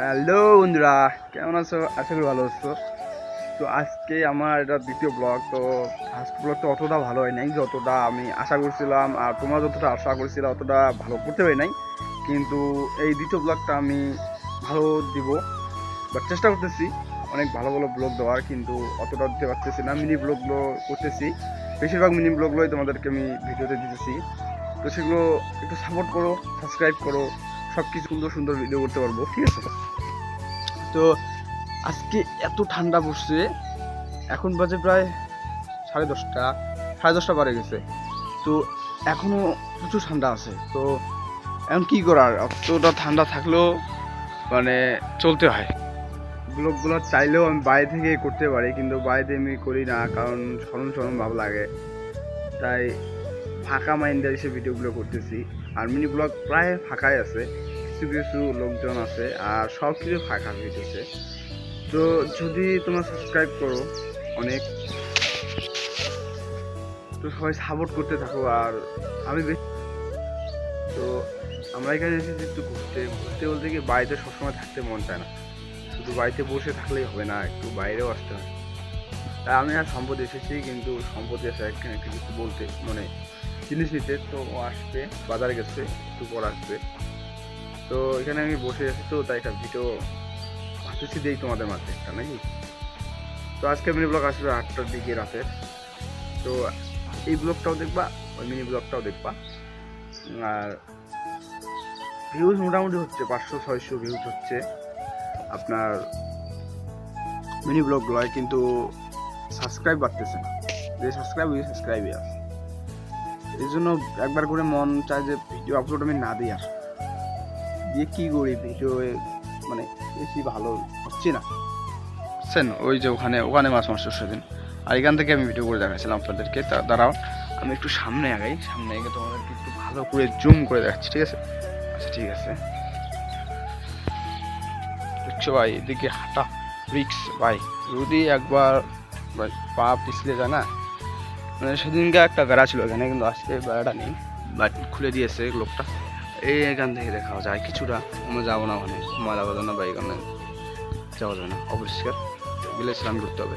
Hello বন্ধুরা, কেমন আছো? আশা করি ভালো আছো। তো আজকে আমার এটা দ্বিতীয় ব্লগ তো ফার্স্ট ব্লগটা অতটা ভালো হয় নাই, যতটা আমি আশা করছিলাম, আর তোমরা যতটা আশা করছিলে অতটা ভালো করতে পারি নাই। কিন্তু এই দ্বিতীয় ব্লগটা আমি ভালো দিব বাট চেষ্টা করতেছি, অনেক ভালো ভালো ব্লগ দেওয়ার, কিন্তু অতটা দিতে পারতেছি না। মিনি ব্লগগুলো করতেছি, বেশিরভাগ মিনি ব্লগগুলোই তোমাদেরকে আমি ভিডিওতে দিতেছি। তো সেগুলো একটু সাপোর্ট করো সাবস্ক্রাইব করো সব কিছু সুন্দর সুন্দর ভিডিও করতে পারব, ঠিক আছে? তো আজকে এত ঠান্ডা পড়ছে, এখন বাজে প্রায় সাড়ে দশটা সাড়ে দশটা বারে গেছে। তো এখনও প্রচুর ঠান্ডা আছে, তো এখন কী করার? অতটা ঠান্ডা থাকলেও মানে চলতে হয়। ব্লগগুলো চাইলেও আমি বাইরে থেকে করতে পারি, কিন্তু বাইরে আমি করি না, কারণ সরম সরম ভাব লাগে। তাই ফাঁকা মাইন্ডে এসে ভিডিওগুলো করতেছি। আর মিনি ব্লগ প্রায় ফাঁকাই আছে। কিছু কিছু লোকজন আছে আর সব কিছু ফাঁকা ভিডিওতে তো যদি তোমরা সাবস্ক্রাইব করো অনেক। তো সবাই সাপোর্ট করতে থাকো আর আমি তো আমরা এখানে এসেছি একটু ঘুরতে। ঘুরতে বলতে কি বাড়িতে সবসময় থাকতে মন চায় না। শুধু বাড়িতে বসে থাকলেই হবে না, একটু বাইরেও আসতে হয়। তাই আমি আর সম্পদ এসেছি, কিন্তু সম্পদ এসে এখানে একটু কিছু বলতে মানে জিনিস নিতে তো আসবে, বাজারে গেছে, একটু পর আসবে। তো এখানে আমি বসে আছি তো, তাই একটা ভিডিও ভাবতেছি দিই তোমাদের মাঝে, একটা নাকি? তো আজকে মিনি ব্লগ আসবে আটটার দিকে রাতের তো এই ব্লগটাও দেখবা, ওই মিনি ব্লগটাও দেখবা। আর ভিউজ মোটামুটি হচ্ছে, পাঁচশো, ছয়শো ভিউজ হচ্ছে। আপনার মিনি ব্লগগুলোয় কিন্তু সাবস্ক্রাইব বাড়তেছে না। যে সাবস্ক্রাইব ওই সাবস্ক্রাইবই আছে। এই জন্য একবার করে মন চায় যে ভিডিও আপলোড আমি না দিই আর। দিয়ে কী ভিডিও মানে বেশি ভালো হচ্ছে না। বুঝছেন? ওই যে ওখানে ওখানে মাছ মারছে সেদিন। আর এখান থেকে আমি ভিডিও করে দেখাচ্ছিলাম আপনাদেরকে। তা, দাঁড়াও, আমি একটু সামনে আগাই। সামনে এগে তোমাদেরকে একটু ভালো করে জুম করে দেখাচ্ছি, ঠিক আছে? আচ্ছা ঠিক আছে। দেখছ ভাই? এদিকে হাঁটা রিক্স ভাই। যদি একবার পা পিছলে যায় না? মানে সেদিনকে একটা বেড়া ছিল এখানে, কিন্তু আজকে বেড়াটা নেই। বাট খুলে দিয়েছে লোকটা। এই এখান থেকে দেখা যায়। কিছুটা আমরা যাব না মানে ময়লা বাজানো বা এখানে যাওয়া যাবে না। অপরিষ্কার। গেলে স্নান করতে হবে।